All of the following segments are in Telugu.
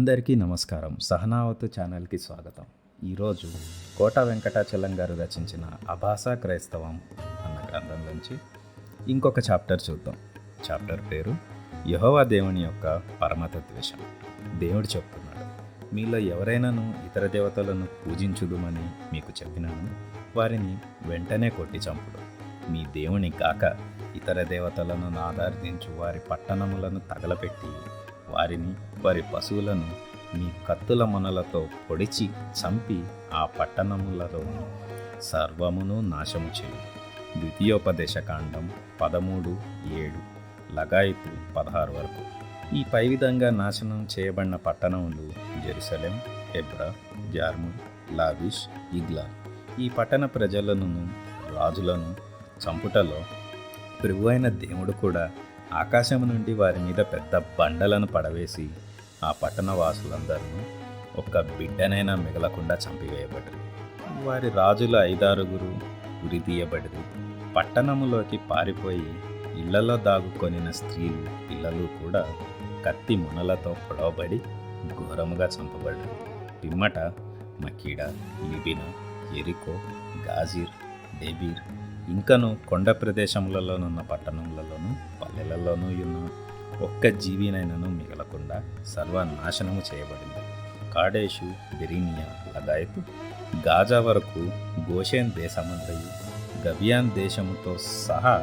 అందరికీ నమస్కారం. సహనావత్ ఛానల్కి స్వాగతం. ఈరోజు కోట వెంకటాచలం గారు రచించిన అభాస క్రైస్తవం అన్న గ్రంథం నుంచి ఇంకొక చాప్టర్ చూద్దాం. చాప్టర్ పేరు యహోవా దేవుని యొక్క పరమత ద్వేషం దేవుడు చెప్తున్నాడు మీలో ఎవరైనాను ఇతర దేవతలను పూజించుదుమని మీకు చెప్పినాను. వారిని వెంటనే కొట్టి చంపుడు మీ దేవుని కాక ఇతర దేవతలను ఆధారించు వారి పట్టణములను తగలపెట్టి వారిని వారి పశువులను మీ కత్తుల మనలతో పొడిచి చంపి ఆ పట్టణములలోని సర్వమును నాశము చేయు. ద్వితీయోపదేశకాండం పదమూడు ఏడు లగాయితు పదహారు వరకు. ఈ పై విధంగా నాశనం చేయబడిన పట్టణములు జెరూసలేం హెబ్రా జార్ము లావిష్ ఇగ్లా. ఈ పట్టణ ప్రజలను రాజులను చంపుటలో ప్రభు అయిన దేవుడు కూడా ఆకాశం నుండి వారి మీద పెద్ద బండలను పడవేసి ఆ పట్టణ వాసులందరూ ఒక్క బిడ్డనైనా మిగలకుండా చంపివేయబడ్డారు. వారి రాజుల ఐదారుగురు ఉరి తీయబడిరి పట్టణములోకి పారిపోయి ఇళ్ళలో దాగుకొనిన స్త్రీలు పిల్లలు కూడా కత్తి మునలతో పొడవబడి ఘోరముగా చంపబడ్డారు. పిమ్మట మకీడ లిబిన ఎరికో గాజీర్ డెబీర్ ఇంకను కొండ ప్రదేశములలోనున్న పట్టణములలోను పల్లెలలోనూ ఉన్న ఒక్క జీవినైనను మిగలకుండా సర్వనాశనము చేయబడింది. కాడేషు బెరీనియా లగాయతు గాజా వరకు గోషేన్ దేశమంతయు గబియాన్ దేశముతో సహా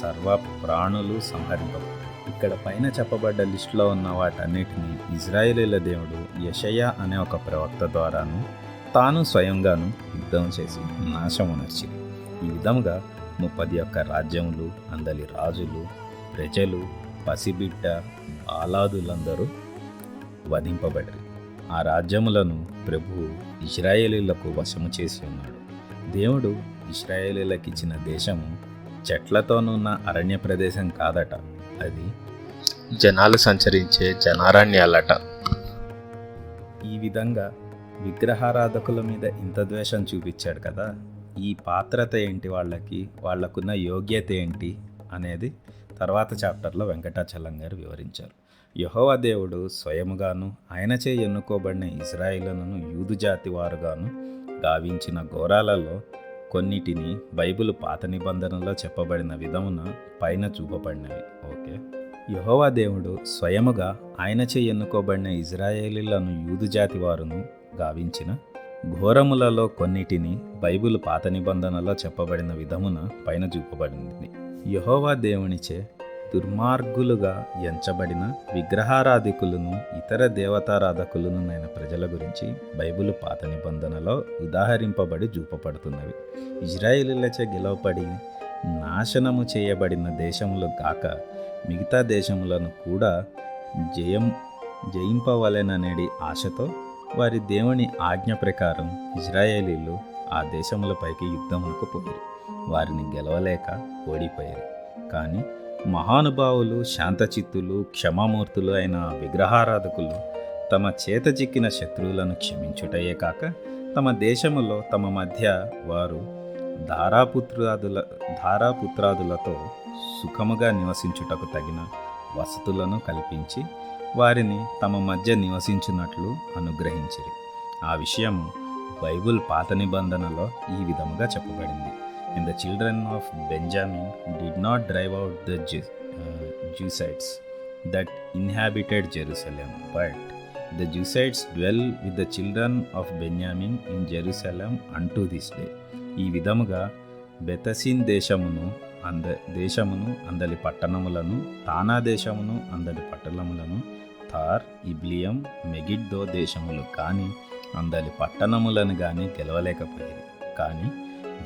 సర్వ ప్రాణులు సంహరింపబడి ఇక్కడ పైన చెప్పబడ్డ లిస్టులో ఉన్న వాటన్నిటిని ఇజ్రాయేలీల దేవుడు యషయ అనే ఒక ప్రవక్త ద్వారాను తాను స్వయంగాను యుద్ధం చేసి నాశమునర్చింది ఈ విధముగా ముప్పది యొక్క రాజ్యములు అందలి రాజులు ప్రజలు పసిబిడ్డ బాలాదులందరూ వధింపబడరు. ఆ రాజ్యములను ప్రభువు ఇస్రాయేలీలకు వశము చేసి ఉన్నాడు. దేవుడు ఇస్రాయేలీలకు ఇచ్చిన దేశము చెట్లతోనున్న అరణ్య ప్రదేశం కాదట అది జనాలు సంచరించే జనారణ్యాలట. ఈ విధంగా విగ్రహారాధకుల మీద ఇంత ద్వేషం చూపించాడు కదా ఈ పాత్రత ఏంటి వాళ్ళకి? వాళ్ళకున్న యోగ్యత ఏంటి? అనేది తర్వాత చాప్టర్లో వెంకటాచలం గారు వివరించారు. యహోవా దేవుడు స్వయముగాను ఆయనచే ఎన్నుకోబడిన ఇజ్రాయిలను యూదు జాతి వారుగాను గావించిన ఘోరాలలో కొన్నిటిని బైబిల్ పాత నిబంధనలో చెప్పబడిన విధమున పైన చూపబడినవి. ఓకే? యహోవా దేవుడు స్వయముగా ఆయనచే ఎన్నుకోబడిన ఇజ్రాయేలీలను యూదు జాతి వారును గావించిన ఘోరములలో కొన్నిటిని బైబిల్ పాత నిబంధనలో చెప్పబడిన విధమున పైన చూపబడింది. యహోవా దేవునిచే దుర్మార్గులుగా ఎంచబడిన విగ్రహారాధికులను ఇతర దేవతారాధకులను నైన ప్రజల గురించి బైబిల్ పాత నిబంధనలో ఉదాహరింపబడి చూపబడుతున్నవి. ఇజ్రాయిలులచే గెలవపడి నాశనము చేయబడిన దేశములు కాక మిగతా దేశములను కూడా జయం జయింపవలెననేది ఆశతో వారి దేవుని ఆజ్ఞ ప్రకారం ఇజ్రాయేలీలు ఆ దేశములపైకి యుద్ధములకు పోయారు. వారిని గెలవలేక ఓడిపోయారు. కానీ మహానుభావులు శాంతచిత్తులు క్షమామూర్తులు అయిన విగ్రహారాధకులు తమ చేతజిక్కిన శత్రువులను క్షమించుటయే కాక తమ దేశములో తమ మధ్య వారు ధారాపుత్రాదుల ధారాపుత్రాదులతో సుఖముగా నివసించుటకు తగిన వసతులను కల్పించి వారిని తమ మధ్య నివసించినట్లు అనుగ్రహించిరి. ఆ విషయం బైబుల్ పాత నిబంధనలో ఈ విధముగా చెప్పబడింది. In the children of Benjamin did not drive out the Jebusites that inhabited Jerusalem but the Jebusites dwell with the children of Benjamin in Jerusalem అంటూ దిస్ డే ఈ విధముగా బెతసిన్ దేశమును అంద దేశమును అందలి పట్టణములను తానా దేశమును అందలి పట్టణములను థార్ ఇబ్లియం మెగిడ్దో దేశములు కానీ అందలి పట్టణములను కానీ గెలవలేకపోయేది కానీ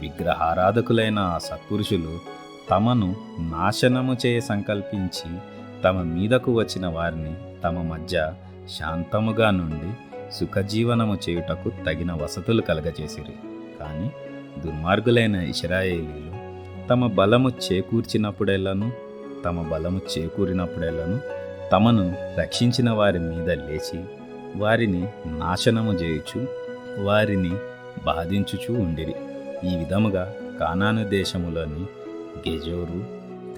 విగ్రహారాధకులైన ఆ సత్పురుషులు తమను నాశనము చేయ సంకల్పించి తమ మీదకు వచ్చిన వారిని తమ మధ్య శాంతముగా నుండి సుఖజీవనము చేయుటకు తగిన వసతులు కలగజేసిరి. కానీ దుర్మార్గులైన ఇస్రాయేలీలు తమ బలము చేకూర్చినప్పుడెల్లను తమ బలము చేకూరినప్పుడెల్లను తమను రక్షించిన వారి మీద లేచి వారిని నాశనము చేయుచు వారిని బాధించుచూ ఉండిరి. ఈ విధముగా కానాను దేశములోని గెజోరు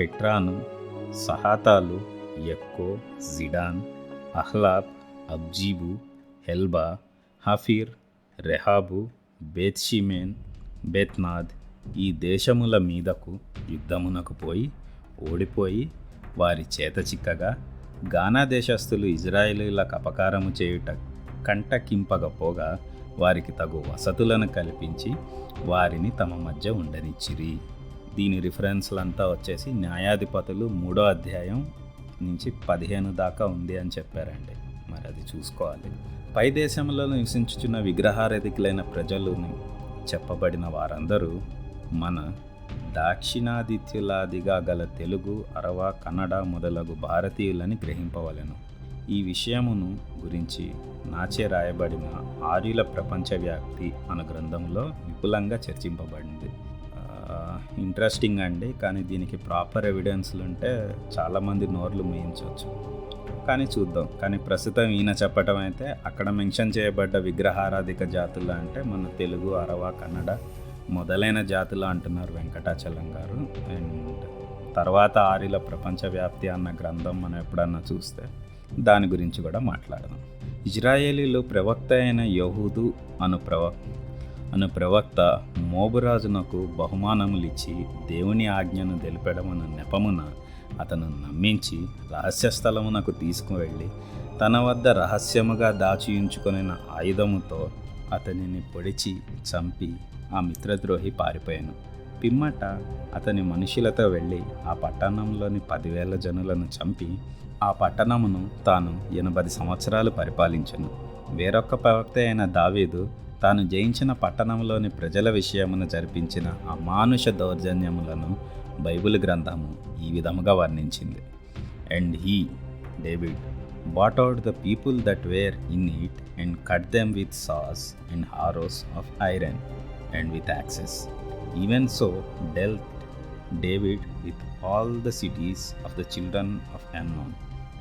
పెట్రాను సహాతాలు ఎక్కో జిడాన్ అహ్లాబ్ అబ్జీబు హెల్బా హఫీర్ రెహాబు బేత్షిమేన్ బెత్నాద్ ఈ దేశముల మీదకు యుద్ధమునకు పోయి ఓడిపోయి వారి చేత చిక్కగా గానా దేశస్థులు ఇజ్రాయేలీలకు అపకారము చేయుట కంటకింపకపోగా వారికి తగు వసతులను కల్పించి వారిని తమ మధ్య ఉండనిచ్చిరి. దీని రిఫరెన్స్లంతా వచ్చేసి న్యాయాధిపతులు మూడో అధ్యాయం నుంచి పదిహేను దాకా ఉంది అని చెప్పారండి. మరి అది చూసుకోవాలి. పై దేశంలో నివసించుచున్న విగ్రహారధికులైన ప్రజలు చెప్పబడిన వారందరూ మన దాక్షిణాదిత్యులాదిగా గల తెలుగు అరవ కన్నడ మొదలగు భారతీయులని గ్రహింపవలెను. ఈ విషయమును గురించి నాచే రాయబడిన ఆర్యుల ప్రపంచవ్యాప్తి అను గ్రంథంలో విపులంగా చర్చింపబడింది. ఇంట్రెస్టింగ్ అండి. కానీ దీనికి ప్రాపర్ ఎవిడెన్స్లు ఉంటే చాలామంది నోర్లు మేయించవచ్చు. కానీ చూద్దాం. కానీ ప్రస్తుతం ఈయన చెప్పటం అయితే అక్కడ మెన్షన్ చేయబడ్డ విగ్రహారాధిక జాతులు అంటే మన తెలుగు అరవ కన్నడ మొదలైన జాతులు అంటున్నారు వెంకటాచలం గారు. అండ్ తర్వాత ఆర్యుల ప్రపంచవ్యాప్తి అన్న గ్రంథం మనం ఎప్పుడన్నా చూస్తే దాని గురించి కూడా మాట్లాడదాం. ఇజ్రాయేలీలు ప్రవక్త అయిన యహూదు అను ప్రవ అను ప్రవక్త మోబురాజునకు బహుమానములిచ్చి దేవుని ఆజ్ఞను తెలిపడమన్న నెపమున అతను నమ్మించి రహస్య స్థలమునకు తీసుకువెళ్ళి తన వద్ద రహస్యముగా దాచియుంచుకొనిన ఆయుధముతో అతనిని పొడిచి చంపి ఆ మిత్రద్రోహి పారిపోయాను. పిమ్మట అతని మనుషులతో వెళ్ళి ఆ పట్టణంలోని పదివేల జనులను చంపి ఆ పట్టణమును తాను ఎనభై సంవత్సరాలు పరిపాలించను. వేరొక ప్రవక్త అయిన దావీదు తాను జయించిన పట్టణంలోని ప్రజల విషయమును జరిపించిన అమానుష దౌర్జన్యములను బైబిల్ గ్రంథము ఈ విధముగా వర్ణించింది. And he David brought out the people that were in it and cut them with saws and harrows of iron and with axes even so dealt David with all the cities of the children of Ammon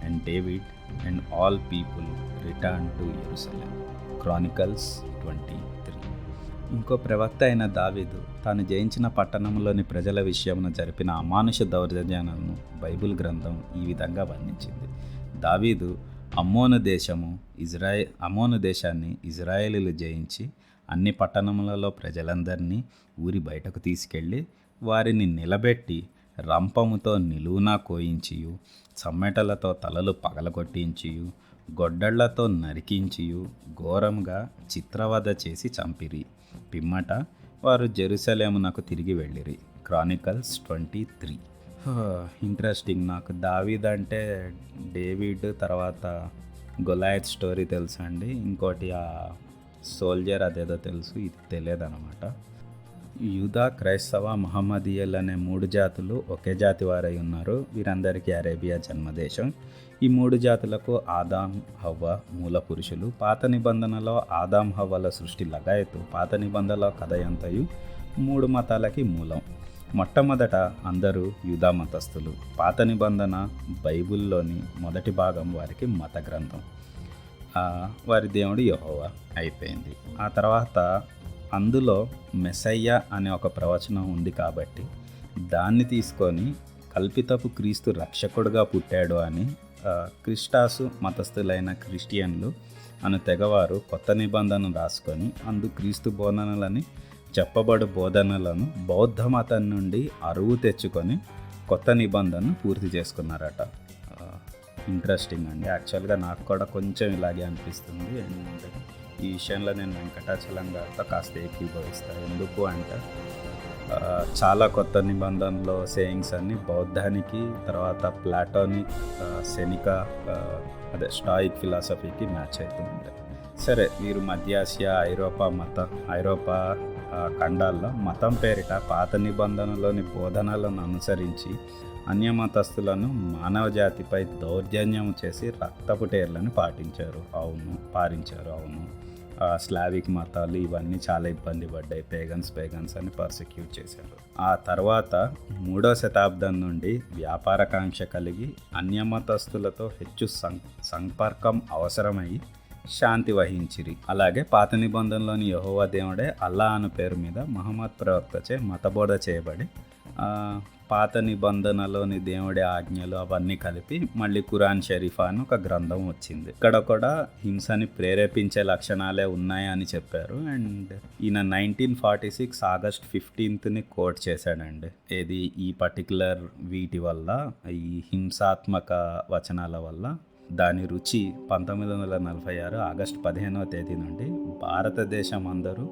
and David and all people return to Jerusalem Chronicles twenty three ఇంకో ప్రవక్త అయిన దావీదు తాను జయించిన పట్టణంలోని ప్రజల విషయమున జరిపిన అమానుష దౌర్జన్యాలను బైబిల్ గ్రంథం ఈ విధంగా వర్ణించింది. దావీదు అమ్మోను దేశము ఇజ్రాయెల్ అమ్మోను దేశాన్ని ఇజ్రాయేలీలు జయించి అన్ని పట్టణములలో ప్రజలందరినీ ఊరి బయటకు తీసుకెళ్ళి వారిని నిలబెట్టి రంపముతో నిలువునా కోయించియు చమ్మెటలతో తలలు పగలగొట్టించియు గొడ్డళ్ళతో నరికించియు ఘోరంగా చిత్రవద చేసి చంపిరి. పిమ్మట వారు జెరూసలేమునకు తిరిగి వెళ్ళిరి. Chronicles twenty three. ఇంట్రెస్టింగ్ నాకు దావీద్ అంటే డేవిడ్ తర్వాత గొలాయత్ స్టోరీ తెలుసు అండి? ఇంకోటి ఆ సోల్జర్ అదేదో తెలుసు ఇది తెలియదు అనమాట యూదా క్రైస్తవ మహమ్మదీయులు అనే మూడు జాతులు ఒకే జాతి వారై ఉన్నారు. వీరందరికీ అరేబియా జన్మదేశం. ఈ మూడు జాతులకు ఆదాం హవ్వ మూల పురుషులు. పాత నిబంధనలో ఆదాం హవ్వల సృష్టి లగాయతు పాత నిబంధనలో కథ ఎంతయు? మూడు మతాలకి మూలం. మొట్టమొదట అందరూ యూదా మతస్థులు పాత నిబంధన బైబిల్లోని మొదటి భాగం వారికి మత గ్రంథం. వారి దేవుడు యహోవా అయిపోయింది. ఆ తర్వాత అందులో మెస్సయ్య అనే ఒక ప్రవచనం ఉంది కాబట్టి దాన్ని తీసుకొని కల్పితపు క్రీస్తు రక్షకుడుగా పుట్టాడు అని క్రిస్టాసు మతస్థులైన క్రిస్టియన్లు అను తెగవారు కొత్త నిబంధనలు రాసుకొని అందు క్రీస్తు బోధనలని చెప్పబడు బోధనలను బౌద్ధ మతం నుండి అరువు తెచ్చుకొని కొత్త నిబంధనను పూర్తి చేసుకున్నారట. ఇంట్రెస్టింగ్ అండి. యాక్చువల్గా నాకు కూడా కొంచెం ఇలాగే అనిపిస్తుంది. అండ్ ఈ విషయంలో నేను వెంకటాచలం గారితో కాస్త ఏకీభవిస్తాను ఎందుకు అంటే చాలా కొత్త నిబంధనలో సేయింగ్స్ అన్ని బౌద్ధానికి తర్వాత ప్లాటోనిక్ సెనిక అదే స్టాయిక్ ఫిలాసఫీకి మ్యాచ్ అవుతూ ఉంటాయి. సరే వీరు మధ్య ఆసియా ఐరోపా మత ఐరోపా ఖండాల్లో మతం పేరిట పాత నిబంధనలోని బోధనలను అనుసరించి అన్యమతస్థులను మానవ జాతిపై దౌర్జన్యం చేసి రక్తపు టేర్లను పాటించారు. అవును పారించారు. అవును. స్లావిక్ మతాలు ఇవన్నీ చాలా ఇబ్బంది పడ్డాయి. పేగన్స్ పేగన్స్ అని పర్సిక్యూట్ చేశారు. ఆ తర్వాత మూడో శతాబ్దం నుండి వ్యాపారకాంక్ష కలిగి అన్యమతస్థులతో హెచ్చు సం సంపర్కం అవసరమై శాంతి వహించిరి. అలాగే పాత నిబంధనలోని యహోవా దేవుడే అల్లా అను పేరు మీద మహమ్మద్ ప్రవక్తచే మతబోధ చేయబడి పాత నిబంధనలోని దేవుడి ఆజ్ఞలు అవన్నీ కలిపి మళ్ళీ కురాన్ షరీఫ్ అని ఒక గ్రంథం వచ్చింది. ఇక్కడ కూడా హింసని ప్రేరేపించే లక్షణాలే ఉన్నాయని చెప్పారు. అండ్ ఈయన నైన్టీన్ ఫార్టీ సిక్స్ ఆగస్ట్ ఫిఫ్టీన్త్ని కోట్ చేశాడండి. ఏది ఈ పర్టికులర్ వీటి వల్ల ఈ హింసాత్మక వచనాల వల్ల దాని రుచి పంతొమ్మిది వందల నలభై ఆరు ఆగస్టు పదిహేనవ తేదీ నుండి భారతదేశం అందరూ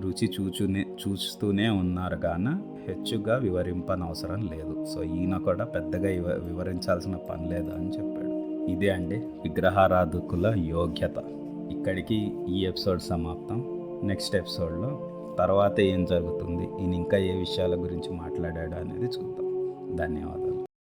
రుచి చూచునే చూస్తూనే ఉన్నారు గాన హెచ్చుగా వివరింపనవసరం లేదు. సో ఈయన కూడా పెద్దగా వివరించాల్సిన పని లేదు అని చెప్పాడు. ఇదే అండి విగ్రహారాధకుల యోగ్యత. ఇక్కడికి ఈ ఎపిసోడ్ సమాప్తం. నెక్స్ట్ ఎపిసోడ్లో తర్వాత ఏం జరుగుతుంది? ఈయన ఇంకా ఏ విషయాల గురించి మాట్లాడాడు అనేది చూద్దాం. ధన్యవాదాలు.